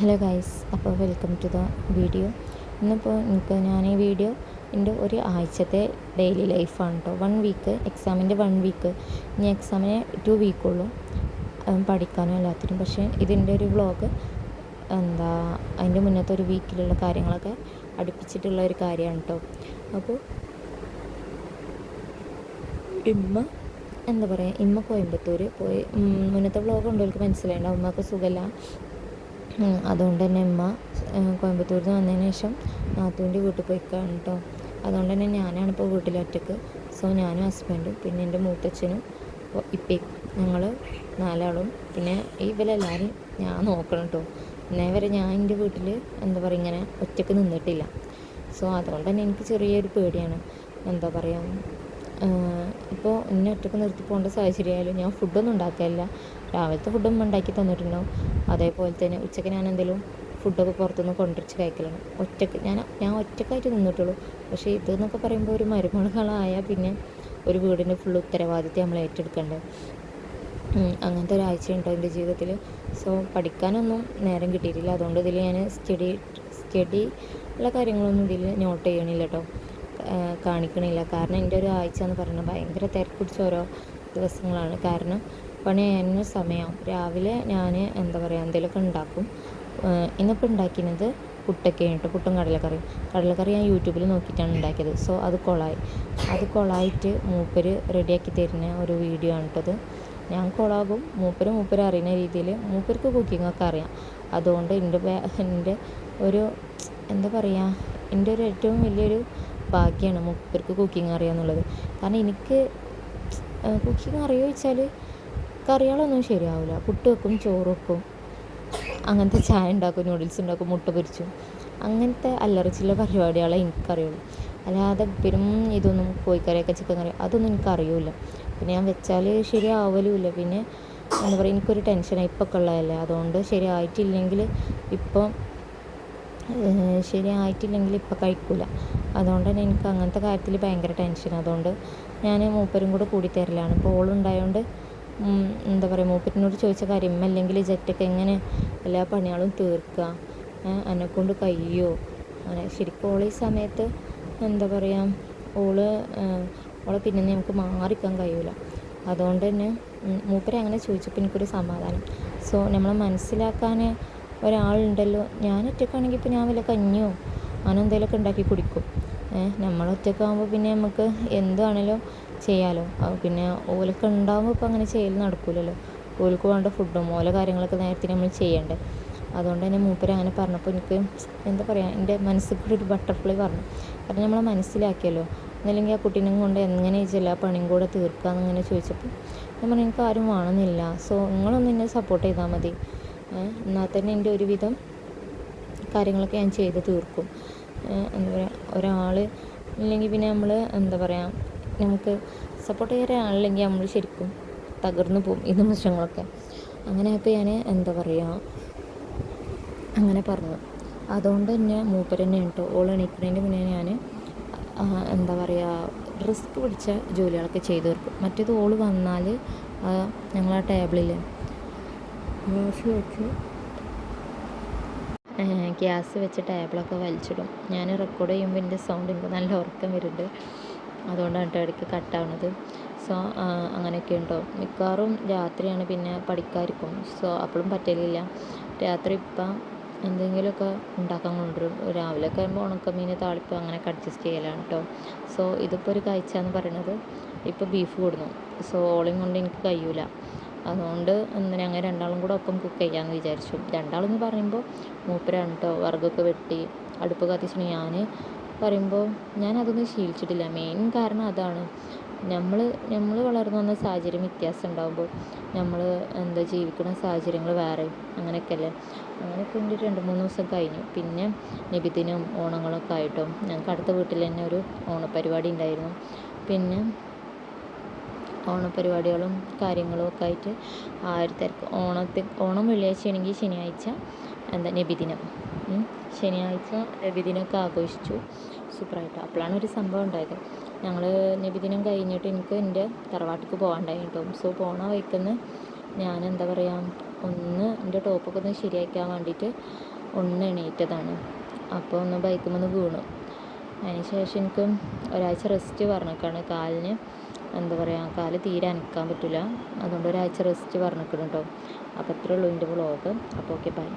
Hello guys അപ്പോൾ welcome to the video. ഇന്നിപ്പോൾ എനിക്ക് ഞാൻ ഈ വീഡിയോ എന്റെ ഒരു ആഴ്ചത്തെ ഡെയിലി ലൈഫാണ് കേട്ടോ. വൺ വീക്ക് എക്സാമിന്റെ വൺ വീക്ക്. ഇനി എക്സാമിന് ടു വീക്കുള്ളൂ. പഠിക്കാനും എല്ലാത്തിനും. പക്ഷേ ഇതിന്റെ ഒരു വ്ളോഗ് എന്താ അതിന്റെ മുന്നത്തെ ഒരു വീക്കിലുള്ള കാര്യങ്ങളൊക്കെ അടുപ്പിച്ചിട്ടുള്ള ഒരു കാര്യമാണ് കേട്ടോ. അപ്പോൾ ഇമ്മ എന്താ പറയുക ഇമ്മ കോയമ്പത്തൂർ പോയി. മുന്നത്തെ വ്ളോഗ് എനിക്ക് മനസ്സിലായിണ്ടാവും. ഉമ്മക്ക് സുഖമില്ല. അതുകൊണ്ട് തന്നെ ഉമ്മ കോയമ്പത്തൂരിൽ നിന്ന് വന്നതിന് ശേഷം നാത്തൂന്റെ വീട്ടിൽ പോയിക്കാണ് കേട്ടോ അതുകൊണ്ട് തന്നെ ഞാനാണ് ഇപ്പോൾ വീട്ടിൽ ഒറ്റയ്ക്ക്. സോ ഞാനും ഹസ്ബൻഡും പിന്നെ എന്റെ മൂത്തച്ഛനും ഇപ്പം. ഞങ്ങൾ നാലാളും പിന്നെ ഇവരെല്ലാവരും ഞാൻ നോക്കണം കേട്ടോ ഇന്നേ വരെ ഞാൻ എന്റെ വീട്ടിൽ എന്താ പറയുക ഇങ്ങനെ ഒറ്റയ്ക്ക് നിന്നിട്ടില്ല. സോ അതുകൊണ്ട് തന്നെ എനിക്ക് ചെറിയൊരു പേടിയാണ്. എന്താ പറയുക ഇപ്പോൾ എന്നെ ഒറ്റയ്ക്ക് നിർത്തി പോകേണ്ട സാഹചര്യമായാലും ഞാൻ ഫുഡൊന്നും ഉണ്ടാക്കിയല്ല രാവിലത്തെ ഫുഡും ഉണ്ടാക്കി തന്നിട്ടുണ്ടാവും. അതേപോലെ തന്നെ ഉച്ചയ്ക്ക് ഞാൻ എന്തെങ്കിലും ഫുഡൊക്കെ പുറത്തുനിന്ന് കൊണ്ടുവച്ച് കഴിക്കലാണ്. ഒറ്റയ്ക്ക് ഞാൻ ഞാൻ ഒറ്റക്കായിട്ട് നിന്നിട്ടുള്ളൂ. പക്ഷേ ഇതെന്നൊക്കെ പറയുമ്പോൾ ഒരു മരുമകളായാൽ പിന്നെ ഒരു വീടിന്റെ ഫുൾ ഉത്തരവാദിത്വം നമ്മൾ ഏറ്റെടുക്കണ്ടേ അങ്ങനത്തെ ഒരാഴ്ച ഉണ്ടോ എന്റെ ജീവിതത്തിൽ. സോ പഠിക്കാനൊന്നും നേരം കിട്ടിയിട്ടില്ല. അതുകൊണ്ട് ഇതിൽ ഞാൻ സ്റ്റഡി സ്റ്റഡി ഉള്ള കാര്യങ്ങളൊന്നും ഇതിൽ നോട്ട് ചെയ്യണില്ല കേട്ടോ. കാണിക്കണില്ല. കാരണം എന്റെ ഒരു ആഴ്ച എന്ന് പറയുന്നത് ഭയങ്കര തിരക്കുടിച്ച ഓരോ ദിവസങ്ങളാണ്. കാരണം പണി കഴിഞ്ഞ സമയമാവും രാവിലെ ഞാൻ എന്താ പറയുക എന്തെങ്കിലുമൊക്കെ ഉണ്ടാക്കും. ഇന്നിപ്പോൾ ഉണ്ടാക്കിയത് പുട്ടൊക്കെ കേട്ടോ പുട്ടും കടലക്കറിയും. കടലക്കറി ഞാൻ യൂട്യൂബിൽ നോക്കിയിട്ടാണ് ഉണ്ടാക്കിയത്. സോ അത് കൊളായി. അത് കൊളായിട്ട് മൂപ്പര് റെഡിയാക്കി തരുന്ന ഒരു വീഡിയോ ആണ് കേട്ടത് ഞാൻ കൊളാകും. മൂപ്പര് മൂപ്പര് അറിയുന്ന രീതിയിൽ മൂപ്പർക്ക് കുക്കിങ്ങൊക്കെ അറിയാം. അതുകൊണ്ട് എന്റെ എന്റെ ഒരു എന്താ പറയുക എന്റെ ഒരു ഏറ്റവും വലിയൊരു ഭാഗ്യമാണ് മൂപ്പർക്ക് കുക്കിംഗ് അറിയാമെന്നുള്ളത് കാരണം എനിക്ക് കുക്കിംഗ് അറിയുമോ ചോദിച്ചാൽ കറികളൊന്നും ശരിയാവില്ല പുട്ട് വെക്കും ചോറ് വെക്കും. അങ്ങനത്തെ ചായ ഉണ്ടാക്കും നൂഡിൽസ് ഉണ്ടാക്കും മുട്ട പൊരിച്ചും. അങ്ങനത്തെ അല്ലറച്ചില്ല പരിപാടികളെ എനിക്കറിയുള്ളൂ. അല്ലാതെ പെരും ഇതൊന്നും കോഴിക്കറിയൊക്കെ ചിക്കൻ കറി അതൊന്നും എനിക്കറിയില്ല. പിന്നെ ഞാൻ വെച്ചാൽ ശരിയാവലുമില്ല പിന്നെ എന്താ പറയുക എനിക്കൊരു ടെൻഷനാണ് ഇപ്പം ഉള്ളതല്ലേ. അതുകൊണ്ട് ശരിയായിട്ടില്ലെങ്കിൽ ഇപ്പം ശരിയായിട്ടില്ലെങ്കിൽ ഇപ്പം കഴിക്കില്ല അതുകൊണ്ട് തന്നെ എനിക്ക് അങ്ങനത്തെ കാര്യത്തിൽ ഭയങ്കര ടെൻഷൻ അതുകൊണ്ട് ഞാൻ മൂപ്പരും കൂടെ കൂടി തരലാണ് ഇപ്പോൾ ഓളുണ്ടായതുകൊണ്ട് എന്താ പറയുക മൂപ്പറ്റിനോട് ചോദിച്ച കാര്യം അല്ലെങ്കിൽ ജെറ്റൊക്കെ എങ്ങനെ എല്ലാ പണികളും തീർക്കുക എന്നെക്കൊണ്ട് കഴിയുമോ അങ്ങനെ ശരിക്കും ഓൾ ഈ സമയത്ത് എന്താ പറയുക ഓൾ ഓളെ പിന്നെ നമുക്ക് മാറിക്കാൻ കഴിയില്ല അതുകൊണ്ട് തന്നെ മൂപ്പരെ അങ്ങനെ ചോദിച്ചപ്പോൾ എനിക്കൊരു സമാധാനം. സോ നമ്മളെ മനസ്സിലാക്കാൻ ഒരാളുണ്ടല്ലോ. ഞാൻ ഒറ്റക്കാണെങ്കിൽ ഇപ്പോൾ ഞാൻ വല്ല കഞ്ഞിയോ അങ്ങനെ എന്തെങ്കിലുമൊക്കെ ഉണ്ടാക്കി കുടിക്കും. നമ്മൾ ഒറ്റക്കാകുമ്പോൾ പിന്നെ നമുക്ക് എന്താണേലും ചെയ്യാമല്ലോ പിന്നെ ഓലൊക്കെ ഉണ്ടാകുമ്പോൾ ഇപ്പോൾ അങ്ങനെ ചെയ്യൽ നടക്കില്ലല്ലോ ഓൽക്ക് വേണ്ട ഫുഡും ഓല കാര്യങ്ങളൊക്കെ നേരത്തെ നമ്മൾ ചെയ്യണ്ടേ. അതുകൊണ്ട് തന്നെ മൂപ്പര് അങ്ങനെ പറഞ്ഞപ്പോൾ എനിക്ക് എന്താ പറയുക എന്റെ മനസ്സിൽ കൂടി ഒരു ബട്ടർഫ്ലൈ പറഞ്ഞു കാരണം നമ്മളെ മനസ്സിലാക്കിയല്ലോ. എന്നല്ലെങ്കിൽ ആ കുട്ടീനെ കൊണ്ട് എങ്ങനെ എല്ലാ പണിയും കൂടെ തീർക്കുക എന്നിങ്ങനെ ചോദിച്ചപ്പോൾ ഞാൻ പറഞ്ഞു എനിക്ക് ആരും വേണമെന്നില്ല. സോ നിങ്ങളൊന്ന് എന്നെ സപ്പോർട്ട് ചെയ്താൽ മതി. എന്നാൽ തന്നെ എന്റെ ഒരുവിധം കാര്യങ്ങളൊക്കെ ഞാൻ ചെയ്ത് തീർക്കും. എന്താ പറയുക ഒരാൾ ഇല്ലെങ്കിൽ പിന്നെ നമ്മൾ എന്താ പറയുക നമുക്ക് സപ്പോർട്ട് ചെയ്യാൻ ഒരാളില്ലെങ്കിൽ നമ്മൾ ശരിക്കും തകർന്നു പോകും ഈ നിമിഷങ്ങളൊക്കെ. അങ്ങനെ അപ്പോൾ ഞാൻ എന്താ പറയുക അങ്ങനെ പറഞ്ഞു. അതുകൊണ്ട് തന്നെ മൂപ്പർ തന്നെ കേട്ടോ ഓൾ എണീക്കുന്നതിന്റെ മുന്നേ ഞാൻ എന്താ പറയുക റിസ്ക് പിടിച്ച ജോലികളൊക്കെ ചെയ്തു തീർക്കും. മറ്റേത് ഓൾ വന്നാൽ ഞങ്ങൾ ആ ടേബിളിൽ ഗ്യാസ് വെച്ച്. ഗ്യാസ് വെച്ച് ടേബിളൊക്കെ വലിച്ചിടും. ഞാൻ റെക്കോർഡ് ചെയ്യുമ്പോൾ എന്റെ സൗണ്ട് എനിക്ക് നല്ല ഉറക്കം വരുന്നുണ്ട്. അതുകൊണ്ടാണ് കേട്ടോ ഇടയ്ക്ക് കട്ടാവണത് സോ അങ്ങനെയൊക്കെ ഉണ്ടോ? മിക്കവാറും രാത്രിയാണ് പിന്നെ പഠിക്കാതിരിക്കും. സോ അപ്പോഴും പറ്റലില്ല. രാത്രി ഇപ്പം എന്തെങ്കിലുമൊക്കെ ഉണ്ടാക്കാൻ കൊണ്ടുവരും. രാവിലെയൊക്കെ ആകുമ്പോൾ ഉണക്കമീൻ താളിപ്പ് അങ്ങനെയൊക്കെ അഡ്ജസ്റ്റ് ചെയ്യലാണ് കേട്ടോ സോ ഇതിപ്പോൾ ഒരു കാഴ്ച എന്ന് പറയുന്നത് ഇപ്പോൾ ബീഫ് കൊടുന്നു. സോ ഓളയും കൊണ്ട് എനിക്ക് കഴിയൂല. അതുകൊണ്ട് എന്തിനാ അങ്ങനെ രണ്ടാളും കൂടെ ഒപ്പം കുക്ക് ചെയ്യാമെന്ന് വിചാരിച്ചു. രണ്ടാളെന്ന് പറയുമ്പോൾ മൂപ്പരാണ് കേട്ടോ വിറകൊക്കെ വെട്ടി അടുപ്പ് കത്തിച്ചിട്ട് ഞാൻ പറയുമ്പോൾ ഞാൻ അതൊന്നും ശീലിച്ചിട്ടില്ല. മെയിൻ കാരണം അതാണ്. നമ്മൾ നമ്മൾ വളർന്നു വന്ന സാഹചര്യം വ്യത്യാസം ഉണ്ടാകുമ്പോൾ നമ്മൾ എന്താ ജീവിക്കുന്ന സാഹചര്യങ്ങൾ വേറെ അങ്ങനെയൊക്കെയല്ലേ അങ്ങനെയൊക്കെ ഉണ്ട്. രണ്ട് മൂന്ന് ദിവസം കഴിഞ്ഞു. പിന്നെ നബിദിനം ഓണങ്ങളൊക്കെ ആയിട്ടോ ഞങ്ങൾക്ക് അടുത്ത വീട്ടിൽ തന്നെ ഒരു ഓണപ്പരിപാടി ഉണ്ടായിരുന്നു. പിന്നെ ഓണപരിപാടികളും കാര്യങ്ങളും ഒക്കെ ആയിട്ട് ആ ഒരു തിരക്ക്. ഓണത്തെ ഓണം വെള്ളിയാഴ്ചയാണെങ്കിൽ ശനിയാഴ്ച എന്താ നബിദിനം? ശനിയാഴ്ച നബിദിനമൊക്കെ ആഘോഷിച്ചു. സൂപ്പറായിട്ട്. അപ്പോഴാണ് ഒരു സംഭവം ഉണ്ടായത്. ഞങ്ങൾ നബിദിനം കഴിഞ്ഞിട്ട് എനിക്ക് എന്റെ തറവാട്ടിക്ക് പോകാണ്ടായി കേട്ടോ. സോ പോണ വഴിക്കുന്ന് ഞാൻ എന്താ പറയുക ഒന്ന് എന്റെ ടോപ്പൊക്കെ ഒന്ന് ശരിയാക്കാൻ വേണ്ടിയിട്ട് ഒന്ന് എണീറ്റതാണ്. അപ്പോൾ ഒന്ന് ബൈക്കിൽ നിന്ന് വീണു. അതിന് ശേഷം എനിക്ക് ഒരാഴ്ച റെസ്റ്റ് പറഞ്ഞേക്കാണ്. കാലിന് എന്താ പറയുക കാൽ തീരെ അനക്കാൻ പറ്റില്ല. അതുകൊണ്ട് ഒരാഴ്ച റെസ്റ്റ് പറഞ്ഞേക്കണം കേട്ടോ. അപ്പോൾ അത്രേ ഉള്ളൂ എന്റെ വ്ളോഗ്. അപ്പോൾ ഓക്കെ ബൈ.